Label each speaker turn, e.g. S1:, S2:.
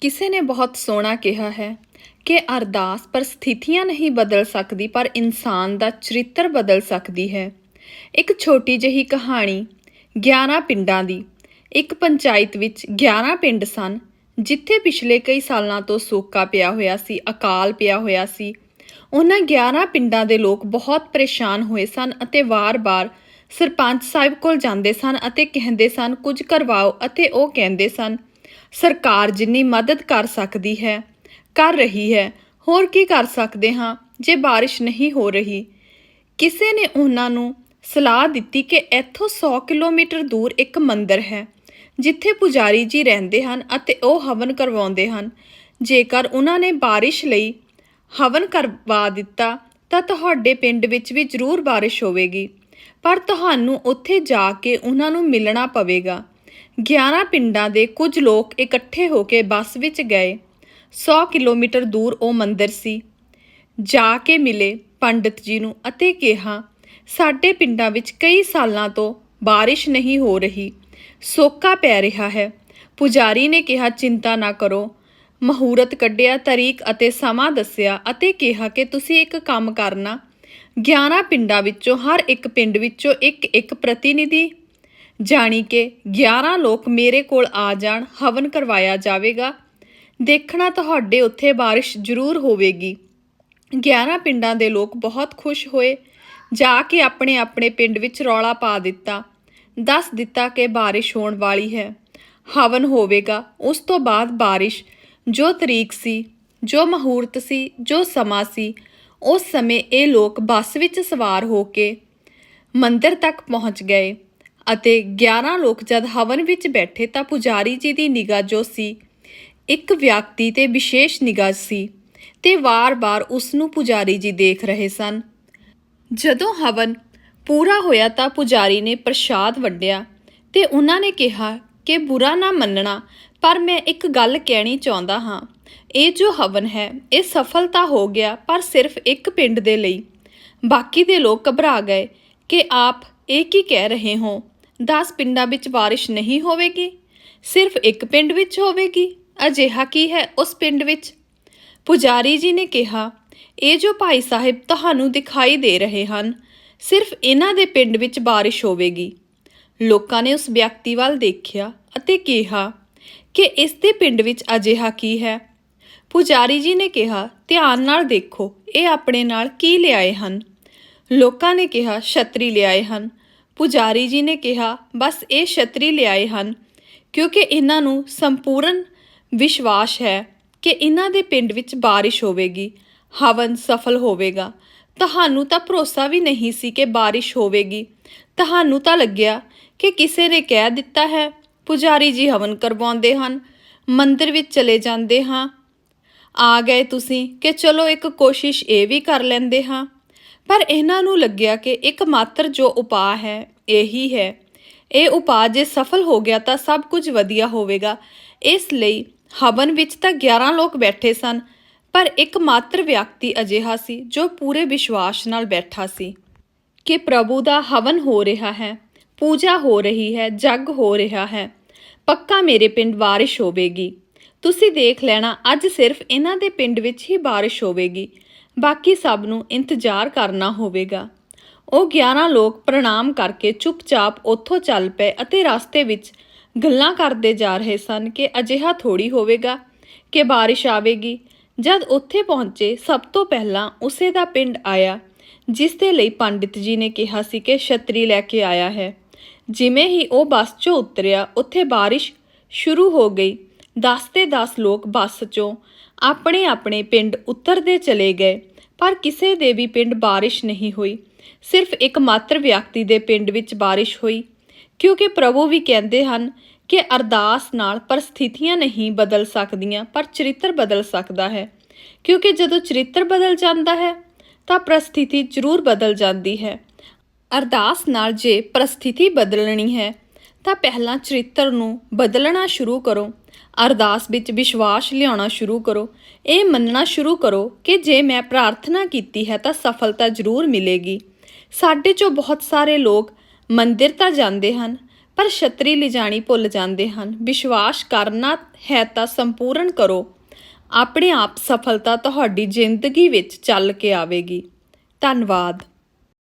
S1: ਕਿਸੇ ਨੇ ਬਹੁਤ ਸੋਹਣਾ ਕਿਹਾ ਹੈ ਕਿ ਅਰਦਾਸ ਪਰਿਸਥਿਤੀਆਂ ਨਹੀਂ ਬਦਲ ਸਕਦੀ, ਪਰ ਇਨਸਾਨ ਦਾ ਚਰਿੱਤਰ ਬਦਲ ਸਕਦੀ ਹੈ। ਇੱਕ ਛੋਟੀ ਜਿਹੀ ਕਹਾਣੀ 11 ਪਿੰਡਾਂ ਦੀ। ਇੱਕ ਪੰਚਾਇਤ ਵਿੱਚ 11 ਪਿੰਡ ਸਨ, ਜਿੱਥੇ ਪਿਛਲੇ ਕਈ ਸਾਲਾਂ ਤੋਂ ਸੋਕਾ ਪਿਆ ਹੋਇਆ ਸੀ, ਅਕਾਲ ਪਿਆ ਹੋਇਆ ਸੀ। ਉਹਨਾਂ 11 ਪਿੰਡਾਂ ਦੇ ਲੋਕ ਬਹੁਤ ਪਰੇਸ਼ਾਨ ਹੋਏ ਸਨ ਅਤੇ ਵਾਰ-ਵਾਰ ਸਰਪੰਚ ਸਾਹਿਬ ਕੋਲ ਜਾਂਦੇ ਸਨ ਅਤੇ ਕਹਿੰਦੇ ਸਨ, ਕੁਝ ਕਰਵਾਓ ਅਤੇ ਉਹ ਕਹਿੰਦੇ ਸਨ ਸਰਕਾਰ ਜਿੰਨੀ ਮਦਦ ਕਰ ਸਕਦੀ ਹੈ, ਕਰ ਰਹੀ ਹੈ। ਹੋਰ ਕੀ ਕਰ ਸਕਦੇ ਹਾਂ ਜੇ ਬਾਰਿਸ਼ ਨਹੀਂ ਹੋ ਰਹੀ? ਕਿਸੇ ਨੇ ਉਹਨਾਂ ਨੂੰ ਸਲਾਹ ਦਿੱਤੀ ਕਿ ਇੱਥੋਂ 100 ਕਿਲੋਮੀਟਰ ਦੂਰ ਇੱਕ ਮੰਦਿਰ ਹੈ, ਜਿੱਥੇ ਪੁਜਾਰੀ ਜੀ ਰਹਿੰਦੇ ਹਨ ਅਤੇ ਉਹ ਹਵਨ ਕਰਵਾਉਂਦੇ ਹਨ। ਜੇਕਰ ਉਹਨਾਂ ਨੇ ਬਾਰਿਸ਼ ਲਈ ਹਵਨ ਕਰਵਾ ਦਿੱਤਾ, ਤਾਂ ਤੁਹਾਡੇ ਪਿੰਡ ਵਿੱਚ ਵੀ ਜ਼ਰੂਰ ਬਾਰਿਸ਼ ਹੋਵੇਗੀ। ਪਰ ਤੁਹਾਨੂੰ ਉੱਥੇ ਜਾ ਕੇ ਉਹਨਾਂ ਨੂੰ ਮਿਲਣਾ ਪਵੇਗਾ। 11 ਪਿੰਡਾਂ ਦੇ ਕੁਝ ਲੋਕ ਇਕੱਠੇ ਹੋ ਕੇ ਬੱਸ ਵਿੱਚ ਗਏ। 100 ਕਿਲੋਮੀਟਰ ਦੂਰ ਉਹ ਮੰਦਿਰ ਸੀ। ਜਾ ਕੇ ਮਿਲੇ ਪੰਡਿਤ ਜੀ ਨੂੰ ਅਤੇ ਕਿਹਾ, ਸਾਡੇ ਪਿੰਡਾਂ ਵਿੱਚ ਕਈ ਸਾਲਾਂ ਤੋਂ ਬਾਰਿਸ਼ ਨਹੀਂ ਹੋ ਰਹੀ। ਸੋਕਾ ਪੈ ਰਿਹਾ ਹੈ। ਪੁਜਾਰੀ ਨੇ ਕਿਹਾ, ਚਿੰਤਾ ਨਾ ਕਰੋ। ਮਹੂਰਤ ਕੱਢਿਆ, ਤਰੀਕ ਅਤੇ ਸਮਾਂ ਦੱਸਿਆ ਅਤੇ ਕਿਹਾ ਕਿ ਤੁਸੀਂ ਇੱਕ ਕੰਮ ਕਰਨਾ। 11 ਪਿੰਡਾਂ ਵਿੱਚੋਂ ਹਰ ਇੱਕ ਪਿੰਡ ਵਿੱਚੋਂ ਇੱਕ ਇੱਕ ਪ੍ਰਤੀਨਿਧੀ ਜਾਣੀ ਕਿ 11 ਲੋਕ ਮੇਰੇ ਕੋਲ ਆ ਜਾਣ, ਹਵਨ ਕਰਵਾਇਆ ਜਾਵੇਗਾ। ਦੇਖਣਾ ਤੁਹਾਡੇ ਉੱਥੇ ਬਾਰਿਸ਼ ਜ਼ਰੂਰ ਹੋਵੇਗੀ। 11 ਪਿੰਡਾਂ ਦੇ ਲੋਕ ਬਹੁਤ ਖੁਸ਼ ਹੋਏ। ਜਾ ਕੇ ਆਪਣੇ ਆਪਣੇ ਪਿੰਡ ਵਿੱਚ ਰੌਲਾ ਪਾ ਦਿੱਤਾ। ਦੱਸ ਦਿੱਤਾ ਕਿ ਬਾਰਿਸ਼ ਹੋਣ ਵਾਲੀ ਹੈ। ਹਵਨ ਹੋਵੇਗਾ। ਉਸ ਤੋਂ ਬਾਅਦ ਬਾਰਿਸ਼। ਜੋ ਤਰੀਕ ਸੀ, ਜੋ ਮਹੂਰਤ ਸੀ, ਜੋ ਸਮਾਂ ਸੀ, ਉਸ ਸਮੇਂ ਇਹ ਲੋਕ ਬੱਸ ਵਿੱਚ ਸਵਾਰ ਹੋ ਕੇ ਮੰਦਿਰ ਤੱਕ ਪਹੁੰਚ ਗਏ। ਅਤੇ 11 ਲੋਕ ਜਦ ਹਵਨ ਵਿੱਚ ਬੈਠੇ ਤਾਂ ਪੁਜਾਰੀ ਜੀ ਦੀ ਨਿਗਾਹ ਜੋ ਸੀ, ਇੱਕ ਵਿਅਕਤੀ ਤੇ ਵਿਸ਼ੇਸ਼ ਨਿਗਾਹ ਸੀ ਤੇ ਵਾਰ-ਵਾਰ ਉਸ ਨੂੰ ਪੁਜਾਰੀ ਜੀ ਦੇਖ ਰਹੇ ਸਨ। ਜਦੋਂ ਹਵਨ ਪੂਰਾ ਹੋਇਆ ਤਾਂ ਪੁਜਾਰੀ ਨੇ ਪ੍ਰਸ਼ਾਦ ਵੰਡਿਆ ਤੇ ਉਹਨਾਂ ਨੇ ਕਿਹਾ ਕਿ ਬੁਰਾ ਨਾ ਮੰਨਣਾ, ਪਰ ਮੈਂ ਇੱਕ ਗੱਲ ਕਹਿਣੀ ਚਾਹੁੰਦਾ ਹਾਂ। ਇਹ ਜੋ ਹਵਨ ਹੈ, ਇਹ ਸਫਲ ਤਾਂ ਹੋ ਗਿਆ, ਪਰ ਸਿਰਫ ਇੱਕ ਪਿੰਡ ਦੇ ਲਈ। ਬਾਕੀ ਦੇ ਲੋਕ ਘਬਰਾ ਗਏ ਕਿ ਆਪ ਇਹ ਕੀ ਕਹਿ ਰਹੇ ਹੋ? 10 ਪਿੰਡਾਂ ਵਿੱਚ ਬਾਰਿਸ਼ ਨਹੀਂ ਹੋਵੇਗੀ, ਸਿਰਫ ਇੱਕ ਪਿੰਡ ਵਿੱਚ ਹੋਵੇਗੀ, ਅਜਿਹਾ ਕੀ ਹੈ ਉਸ ਪਿੰਡ ਵਿੱਚ? ਪੁਜਾਰੀ ਜੀ ਨੇ ਕਿਹਾ, ਇਹ ਜੋ ਭਾਈ ਸਾਹਿਬ ਤੁਹਾਨੂੰ ਦਿਖਾਈ ਦੇ ਰਹੇ ਹਨ, ਸਿਰਫ ਇਹਨਾਂ ਦੇ ਪਿੰਡ ਵਿੱਚ ਬਾਰਿਸ਼ ਹੋਵੇਗੀ। ਲੋਕਾਂ ਨੇ ਉਸ ਵਿਅਕਤੀ ਵੱਲ ਦੇਖਿਆ ਅਤੇ ਕਿਹਾ ਕਿ ਇਸ ਦੇ ਪਿੰਡ ਵਿੱਚ ਅਜਿਹਾ ਕੀ ਹੈ? ਪੁਜਾਰੀ ਜੀ ਨੇ ਕਿਹਾ, ਧਿਆਨ ਨਾਲ ਦੇਖੋ, ਇਹ ਆਪਣੇ ਨਾਲ ਕੀ ਲਿਆਏ ਹਨ? ਲੋਕਾਂ ਨੇ ਕਿਹਾ, ਛਤਰੀ ਲਿਆਏ ਹਨ। ਪੁਜਾਰੀ ਜੀ ਨੇ ਕਿਹਾ, ਬਸ ਇਹ ਛਤਰੀ ਲਿਆਏ ਹਨ, ਕਿਉਂਕਿ ਇਹਨਾਂ ਨੂੰ ਸੰਪੂਰਨ ਵਿਸ਼ਵਾਸ ਹੈ ਕਿ ਇਹਨਾਂ ਦੇ ਪਿੰਡ ਵਿੱਚ ਬਾਰਿਸ਼ ਹੋਵੇਗੀ, ਹਵਨ ਸਫਲ ਹੋਵੇਗਾ। ਤੁਹਾਨੂੰ ਤਾਂ ਭਰੋਸਾ ਵੀ ਨਹੀਂ ਸੀ ਕਿ ਬਾਰਿਸ਼ ਹੋਵੇਗੀ। ਤੁਹਾਨੂੰ ਤਾਂ ਲੱਗਿਆ ਕਿ ਕਿਸੇ ਨੇ ਕਹਿ ਦਿੱਤਾ ਹੈ, ਪੁਜਾਰੀ ਜੀ ਹਵਨ ਕਰਵਾਉਂਦੇ ਹਨ, ਮੰਦਿਰ ਵਿੱਚ ਚਲੇ ਜਾਂਦੇ ਹਾਂ। ਆ ਗਏ ਤੁਸੀਂ ਕਿ ਚਲੋ ਇੱਕ ਕੋਸ਼ਿਸ਼ ਇਹ ਵੀ ਕਰ ਲੈਂਦੇ ਹਾਂ। ਪਰ ਇਹਨਾਂ ਨੂੰ ਲੱਗਿਆ ਕਿ ਇੱਕ ਮਾਤਰ ਜੋ ਉਪਾਅ ਹੈ, ਇਹੀ ਹੈ। ਇਹ ਉਪਾਅ ਜੇ ਸਫਲ ਹੋ ਗਿਆ ਤਾਂ ਸਭ ਕੁਝ ਵਧੀਆ ਹੋਵੇਗਾ। ਇਸ ਲਈ ਹਵਨ ਵਿੱਚ ਤਾਂ 11 ਲੋਕ ਬੈਠੇ ਸਨ, ਪਰ ਇੱਕ ਮਾਤਰ ਵਿਅਕਤੀ ਅਜਿਹਾ ਸੀ ਜੋ ਪੂਰੇ ਵਿਸ਼ਵਾਸ ਨਾਲ ਬੈਠਾ ਸੀ ਕਿ ਪ੍ਰਭੂ ਦਾ ਹਵਨ ਹੋ ਰਿਹਾ ਹੈ, ਪੂਜਾ ਹੋ ਰਹੀ ਹੈ, ਜਗ ਹੋ ਰਿਹਾ ਹੈ। ਪੱਕਾ ਮੇਰੇ ਪਿੰਡ ਬਾਰਿਸ਼ ਹੋਵੇਗੀ। ਤੁਸੀਂ ਦੇਖ ਲੈਣਾ, ਅੱਜ ਸਿਰਫ ਇਹਨਾਂ ਦੇ ਪਿੰਡ ਵਿੱਚ ਹੀ ਬਾਰਿਸ਼ ਹੋਵੇਗੀ। ਬਾਕੀ ਸਭ ਨੂੰ ਇੰਤਜ਼ਾਰ ਕਰਨਾ ਹੋਵੇਗਾ। ਉਹ 11 ਲੋਕ ਪ੍ਰਣਾਮ ਕਰਕੇ ਚੁੱਪਚਾਪ ਉੱਥੋਂ ਚੱਲ ਪਏ ਅਤੇ ਰਸਤੇ ਵਿੱਚ ਗੱਲਾਂ ਕਰਦੇ ਜਾ ਰਹੇ ਸਨ ਕਿ ਅਜਿਹਾ ਥੋੜੀ ਹੋਵੇਗਾ ਕਿ ਬਾਰਿਸ਼ ਆਵੇਗੀ। ਜਦ ਉੱਥੇ ਪਹੁੰਚੇ, ਸਭ ਤੋਂ ਪਹਿਲਾਂ ਉਸੇ ਦਾ ਪਿੰਡ ਆਇਆ, ਜਿਸ ਦੇ ਲਈ ਪੰਡਿਤ ਜੀ ਨੇ ਕਿਹਾ ਸੀ ਕਿ ਛਤਰੀ ਲੈ ਕੇ ਆਇਆ ਹੈ। ਜਿਵੇਂ ਹੀ ਉਹ ਬੱਸ 'ਚੋਂ ਉਤਰਿਆ, ਉੱਥੇ ਬਾਰਿਸ਼ ਸ਼ੁਰੂ ਹੋ ਗਈ। 10 ਤੇ 10 ਲੋਕ ਬੱਸ 'ਚੋਂ ਆਪਣੇ ਆਪਣੇ ਪਿੰਡ ਉਤਰਦੇ ਚਲੇ ਗਏ। ਪਰ ਕਿਸੇ ਦੇ ਵੀ ਪਿੰਡ ਬਾਰਿਸ਼ ਨਹੀਂ ਹੋਈ। ਸਿਰਫ ਇੱਕ ਮਾਤਰ ਵਿਅਕਤੀ ਦੇ ਪਿੰਡ ਵਿੱਚ ਬਾਰਿਸ਼ ਹੋਈ। ਕਿਉਂਕਿ ਪ੍ਰਭੂ ਵੀ ਕਹਿੰਦੇ ਹਨ ਕਿ ਅਰਦਾਸ ਨਾਲ ਪਰਿਸਥਿਤੀਆਂ ਨਹੀਂ ਬਦਲ ਸਕਦੀਆਂ, ਪਰ ਚਰਿੱਤਰ ਬਦਲ ਸਕਦਾ ਹੈ। ਕਿਉਂਕਿ ਜਦੋਂ ਚਰਿੱਤਰ ਬਦਲ ਜਾਂਦਾ ਹੈ, ਤਾਂ ਪਰਿਸਥਿਤੀ ਜ਼ਰੂਰ ਬਦਲ ਜਾਂਦੀ ਹੈ। ਅਰਦਾਸ ਨਾਲ ਜੇ ਪਰਿਸਥਿਤੀ ਬਦਲਣੀ ਹੈ ਤਾਂ ਪਹਿਲਾਂ ਚਰਿੱਤਰ ਨੂੰ ਬਦਲਣਾ ਸ਼ੁਰੂ ਕਰੋ। ਅਰਦਾਸ ਵਿੱਚ ਵਿਸ਼ਵਾਸ ਲਿਆਉਣਾ ਸ਼ੁਰੂ ਕਰੋ। ਇਹ ਮੰਨਣਾ ਸ਼ੁਰੂ ਕਰੋ ਕਿ ਜੇ ਮੈਂ ਪ੍ਰਾਰਥਨਾ ਕੀਤੀ ਹੈ ਤਾਂ ਸਫਲਤਾ ਜ਼ਰੂਰ ਮਿਲੇਗੀ। ਸਾਡੇ ਚੋਂ ਬਹੁਤ ਸਾਰੇ ਲੋਕ ਮੰਦਿਰ ਤਾਂ ਜਾਂਦੇ ਹਨ, ਪਰ ਛਤਰੀ ਲਿਜਾਣੀ ਭੁੱਲ ਜਾਂਦੇ ਹਨ। ਵਿਸ਼ਵਾਸ ਕਰਨਾ ਹੈ ਤਾਂ ਸੰਪੂਰਨ ਕਰੋ। ਆਪਣੇ ਆਪ ਸਫਲਤਾ ਤੁਹਾਡੀ ਜ਼ਿੰਦਗੀ ਵਿੱਚ ਚੱਲ ਕੇ ਆਵੇਗੀ। ਧੰਨਵਾਦ।